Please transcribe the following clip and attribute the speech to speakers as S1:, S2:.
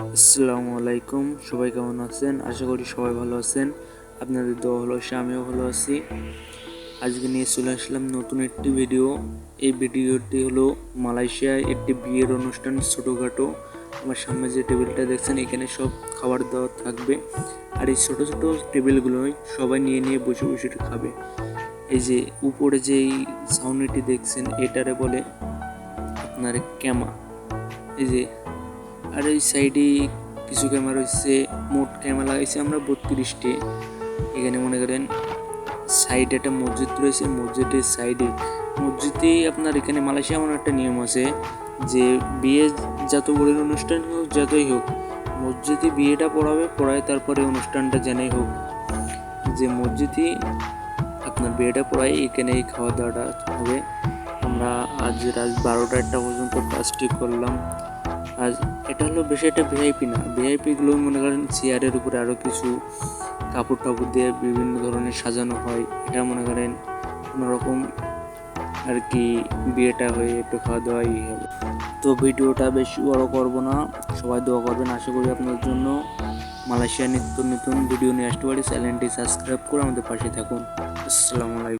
S1: আসসালামু আলাইকুম, সবাই কেমন আছেন? আশা করি সবাই ভালো আছেন। আপনাদের দোয়া হলো সে আমিও ভালো আছি। আজকে নিয়ে চলে আসলাম নতুন একটি ভিডিও। এই ভিডিওটি হলো মালয়েশিয়ায় একটি বিয়ের অনুষ্ঠান ছোটোখাটো। আমার সামনে যে টেবিলটা দেখছেন, এখানে সব খাবার দাওয়া থাকবে। আর এই ছোটো ছোটো টেবিলগুলোই সবাই নিয়ে নিয়ে বসে বসে খাবে। এই যে উপরে যে এই ছাউনিটি দেখছেন, এটারে বলে আপনার ক্যামা। এই যে আর এই সাইডে কিছু ক্যামেরা রয়েছে, মোট ক্যামেরা লাগাইছে আমরা বত্রিশটি। এখানে মনে করেন সাইডে একটা মসজিদ রয়েছে, মসজিদের সাইডে। মসজিদে আপনার এখানে মালয়েশিয়া এমন একটা নিয়ম আছে যে বিয়ে যত বড় অনুষ্ঠান হোক, যতই হোক, মসজিদে বিয়েটা পড়াবে, পড়ায় তারপরে অনুষ্ঠানটা জেনেই হোক। যে মসজিদে আপনার বিয়েটা পড়ায় এখানেই খাওয়া দাওয়াটা হবে। আমরা আজ রাত বারোটা একটা পর্যন্ত কাজ ঠিক করলাম। আর এটা হলো বেশি একটা ভিআইপি না। ভিআইপিগুলো মনে করেন চেয়ারের উপরে আরও কিছু কাপড় টাপড় দিয়ে বিভিন্ন ধরনের সাজানো হয়। এটা মনে করেন কোনোরকম আর কি বিয়েটা হয়ে একটু খাওয়া দাওয়াই হবে। তো ভিডিওটা বেশি বড় করব না। সবাই দোয়া করবেন, আশা করি আপনার জন্য মালয়েশিয়া নিত্য নতুন ভিডিও নিয়ে আসতে পারি। চ্যানেলটি সাবস্ক্রাইব করে আমাদের পাশে থাকুন। আসসালামু আলাইকুম।